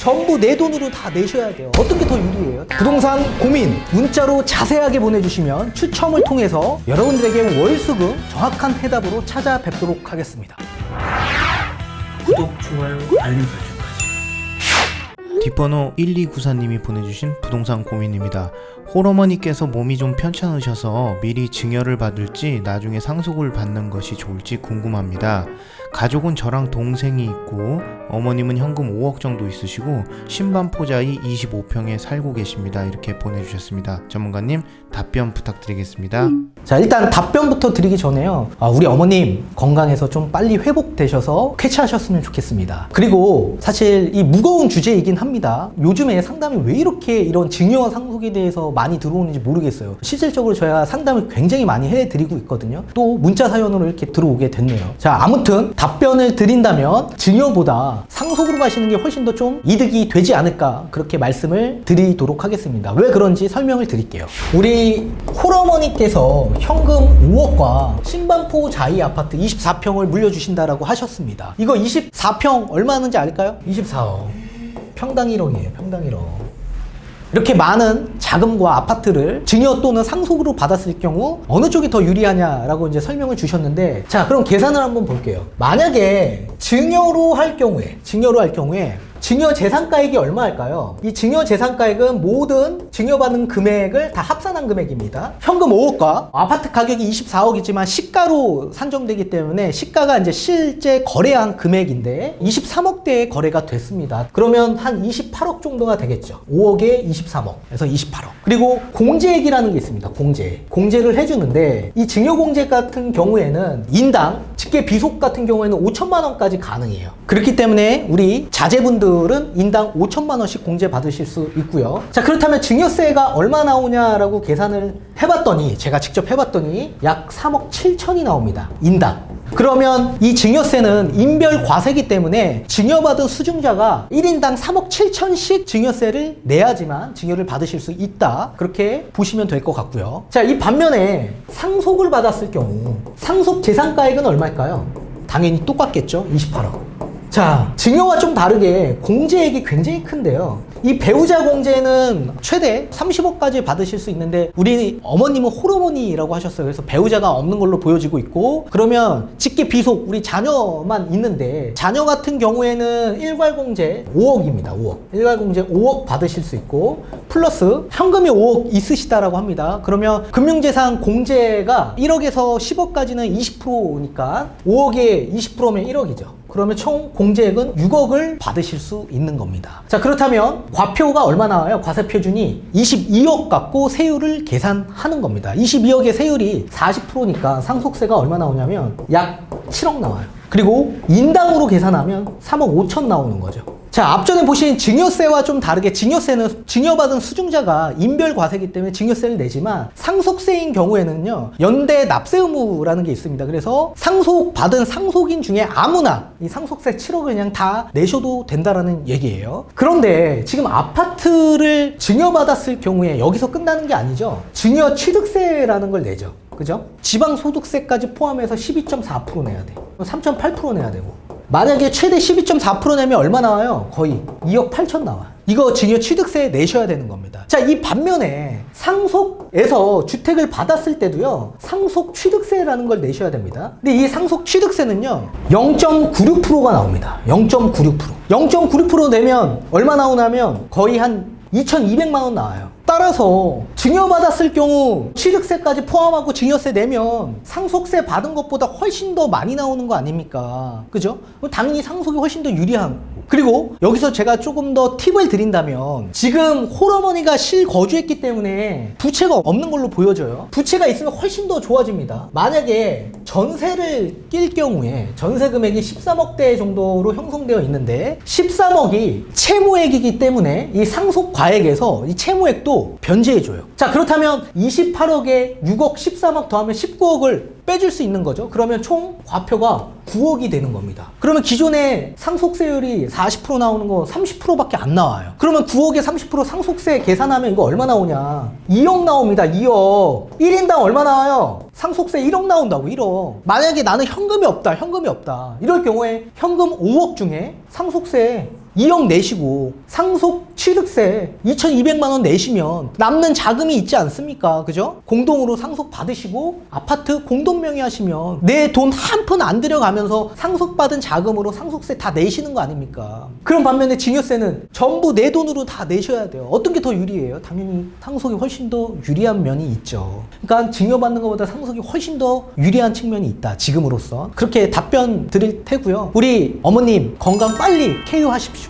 전부 내 돈으로 다 내셔야 돼요. 어떤 게 더 유리해요? 부동산 고민 문자로 자세하게 보내주시면 추첨을 통해서 여러분들에게 월수금 정확한 해답으로 찾아뵙도록 하겠습니다. 구독, 좋아요, 알림 설정까지. 뒷번호 1294님이 보내주신 부동산 고민입니다. 홀어머니께서 몸이 좀 편찮으셔서 미리 증여를 받을지 나중에 상속을 받는 것이 좋을지 궁금합니다. 가족은 저랑 동생이 있고 어머님은 현금 5억 정도 있으시고 신반 포자이 25평에 살고 계십니다. 이렇게 보내주셨습니다. 전문가님 답변 부탁드리겠습니다. 자 일단 답변부터 드리기 전에요 아, 우리 어머님 건강해서 좀 빨리 회복되셔서 쾌차하셨으면 좋겠습니다 그리고 사실 이 무거운 주제이긴 합니다 요즘에 상담이 왜 이렇게 이런 증여와 상속에 대해서 많이 들어오는지 모르겠어요 실질적으로 저희가 상담을 굉장히 많이 해드리고 있거든요 또 문자 사연으로 이렇게 들어오게 됐네요 자 아무튼 답변을 드린다면 증여보다 상속으로 가시는 게 훨씬 더 좀 이득이 되지 않을까 그렇게 말씀을 드리도록 하겠습니다 왜 그런지 설명을 드릴게요 우리 홀어머니께서 현금 5억과 신반포 자이 아파트 24평을 물려주신다라고 하셨습니다. 이거 24평 얼마 하는지 알까요? 24억. 평당 1억이에요. 평당 1억. 이렇게 많은 자금과 아파트를 증여 또는 상속으로 받았을 경우 어느 쪽이 더 유리하냐라고 이제 설명을 주셨는데 자 그럼 계산을 한번 볼게요. 만약에 증여로 할 경우에 증여로 할 경우에 증여 재산가액이 얼마일까요? 이 증여 재산가액은 모든 증여받은 금액을 다 합산한 금액입니다. 현금 5억과 아파트 가격이 24억이지만 시가로 산정되기 때문에 시가가 이제 실제 거래한 금액인데 23억대의 거래가 됐습니다. 그러면 한 28억 정도가 되겠죠. 5억에 23억. 그래서 28억. 그리고 공제액이라는 게 있습니다. 공제. 공제를 해주는데 이 증여 공제 같은 경우에는 인당 직계 비속 같은 경우에는 5천만 원까지 가능해요. 그렇기 때문에 우리 자제분들은 인당 5천만 원씩 공제 받으실 수 있고요. 자 그렇다면 증여세가 얼마 나오냐라고 계산을 해봤더니 제가 직접 해봤더니 약 3억 7천이 나옵니다. 인당. 그러면 이 증여세는 인별 과세기 때문에 증여받은 수증자가 1인당 3억 7천씩 증여세를 내야지만 증여를 받으실 수 있다. 그렇게 보시면 될 것 같고요. 자, 이 반면에 상속을 받았을 경우 상속 재산가액은 얼마일까요? 당연히 똑같겠죠. 28억. 자, 증여와 좀 다르게 공제액이 굉장히 큰데요. 이 배우자 공제는 최대 30억까지 받으실 수 있는데 우리 어머님은 홀어머니라고 하셨어요. 그래서 배우자가 없는 걸로 보여지고 있고 그러면 직계 비속 우리 자녀만 있는데 자녀 같은 경우에는 일괄 공제 5억입니다. 5억. 일괄 공제 5억 받으실 수 있고 플러스 현금이 5억 있으시다라고 합니다. 그러면 금융재산 공제가 1억에서 10억까지는 20%니까 5억에 20%면 1억이죠. 그러면 총 공제액은 6억을 받으실 수 있는 겁니다. 자, 그렇다면 과표가 얼마 나와요? 과세 표준이 22억 갖고 세율을 계산하는 겁니다. 22억의 세율이 40%니까 상속세가 얼마 나오냐면 약 7억 나와요. 그리고 인당으로 계산하면 3억 5천 나오는 거죠. 자, 앞전에 보신 증여세와 좀 다르게 증여세는 증여받은 수증자가 인별 과세기 때문에 증여세를 내지만 상속세인 경우에는요, 연대 납세 의무라는 게 있습니다. 그래서 상속받은 상속인 중에 아무나 이 상속세 7억을 그냥 다 내셔도 된다라는 얘기예요. 그런데 지금 아파트를 증여받았을 경우에 여기서 끝나는 게 아니죠. 증여 취득세라는 걸 내죠. 그죠? 지방소득세까지 포함해서 12.4% 내야 돼. 3.8% 내야 되고. 만약에 최대 12.4% 내면 얼마 나와요? 거의 2억 8천 나와. 이거 증여 취득세 내셔야 되는 겁니다. 자, 이 반면에 상속에서 주택을 받았을 때도요, 상속 취득세라는 걸 내셔야 됩니다. 근데 이 상속 취득세는요, 0.96%가 나옵니다. 0.96%. 0.96% 내면 얼마 나오냐면 거의 한 2,200만 원 나와요. 따라서 증여받았을 경우 취득세까지 포함하고 증여세 내면 상속세 받은 것보다 훨씬 더 많이 나오는 거 아닙니까? 그죠? 당연히 상속이 훨씬 더 유리한. 그리고 여기서 제가 조금 더 팁을 드린다면 지금 홀어머니가 실거주했기 때문에 부채가 없는 걸로 보여져요. 부채가 있으면 훨씬 더 좋아집니다. 만약에 전세를 낄 경우에 전세 금액이 13억대 정도로 형성되어 있는데 13억이 채무액이기 때문에 이 상속 과액에서 이 채무액도 변제해줘요. 자, 그렇다면 28억에 6억 13억 더하면 19억을 빼줄 수 있는 거죠. 그러면 총 과표가 9억이 되는 겁니다. 그러면 기존에 상속세율이 40% 나오는 거 30%밖에 안 나와요. 그러면 9억에 30% 상속세 계산하면 이거 얼마 나오냐? 2억 나옵니다. 2억. 1인당 얼마 나와요? 상속세 1억 나온다고 1억. 만약에 나는 현금이 없다. 현금이 없다. 이럴 경우에 현금 5억 중에 상속세 2억 내시고 상속 취득세 2,200만 원 내시면 남는 자금이 있지 않습니까? 그죠? 공동으로 상속 받으시고 아파트 공동 명의 하시면 내 돈 한 푼 안 들여가면서 상속받은 자금으로 상속세 다 내시는 거 아닙니까? 그럼 반면에 증여세는 전부 내 돈으로 다 내셔야 돼요. 어떤 게 더 유리해요? 당연히 상속이 훨씬 더 유리한 면이 있죠. 그러니까 증여받는 것보다 상속이 훨씬 더 유리한 측면이 있다. 지금으로서. 그렇게 답변 드릴 테고요. 우리 어머님 건강 빨리 쾌유하십시오.